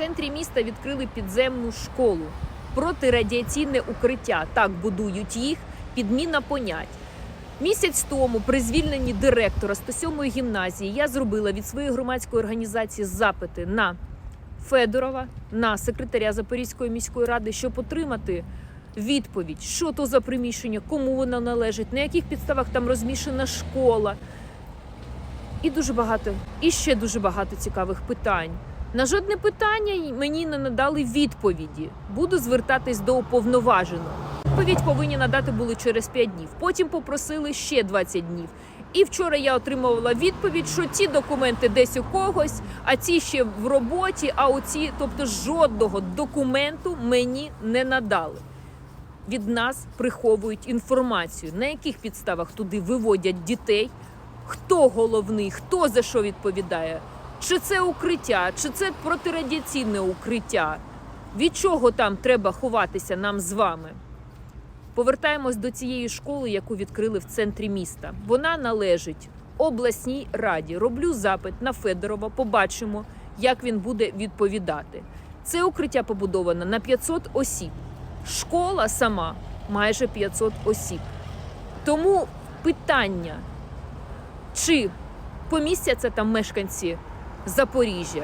центрі міста відкрили підземну школу. Протирадіаційне укриття. Так будують їх, підміна понять. Місяць тому при звільненні директора 107-ї гімназії я зробила від своєї громадської організації запити на Федорова, на секретаря Запорізької міської ради, щоб отримати відповідь, що то за приміщення, кому воно належить, на яких підставах там розміщена школа. І дуже багато, і ще дуже багато цікавих питань. На жодне питання мені не надали відповіді. Буду звертатись до уповноваженого. Відповідь повинні надати були через 5 днів. Потім попросили ще 20 днів. І вчора я отримувала відповідь, що ці документи десь у когось, а ці ще в роботі. А оці, тобто жодного документу мені не надали. Від нас приховують інформацію, на яких підставах туди виводять дітей, хто головний, хто за що відповідає. Чи це укриття, чи це протирадіаційне укриття? Від чого там треба ховатися нам з вами? Повертаємось до цієї школи, яку відкрили в центрі міста. Вона належить обласній раді. Роблю запит на Федорова. Побачимо, як він буде відповідати. Це укриття побудоване на 500 осіб. Школа сама майже 500 осіб. Тому питання, чи помістяться там мешканці Запоріжжя,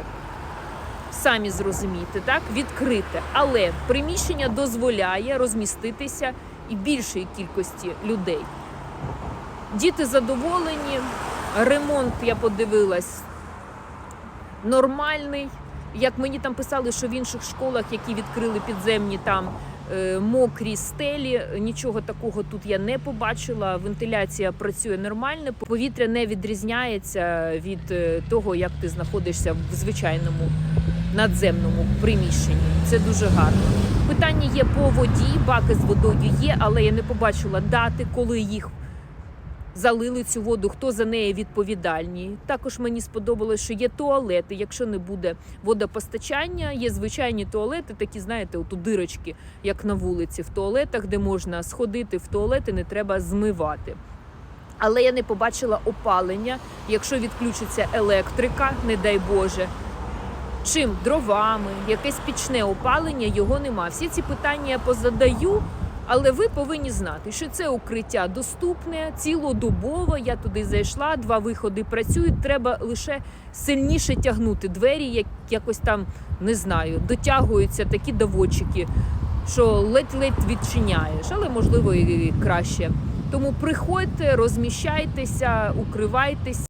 самі зрозумієте, так, відкрите. Але приміщення дозволяє розміститися і більшої кількості людей. Діти задоволені, ремонт, я подивилась, нормальний. Як мені там писали, що в інших школах, які відкрили підземні там мокрі стелі, нічого такого тут я не побачила. Вентиляція працює нормально, повітря не відрізняється від е, того, як ти знаходишся в звичайному надземному приміщенні. Це дуже гарно. Питання є по воді, баки з водою є, але я не побачила дати, коли їх залили цю воду, хто за неї відповідальні. Також мені сподобалось, що є туалети. Якщо не буде водопостачання, є звичайні туалети, такі, знаєте, у дирочки, як на вулиці, в туалетах, де можна сходити в туалет і не треба змивати. Але я не побачила опалення, якщо відключиться електрика, не дай Боже. Чим дровами, якесь пічне опалення, його нема. Всі ці питання я позадаю, але ви повинні знати, що це укриття доступне цілодобово. Я туди зайшла, два виходи працюють. Треба лише сильніше тягнути двері, як якось там не знаю, дотягуються такі доводчики, що ледь-ледь відчиняєш, але можливо і краще. Тому приходьте, розміщайтеся, укривайтеся.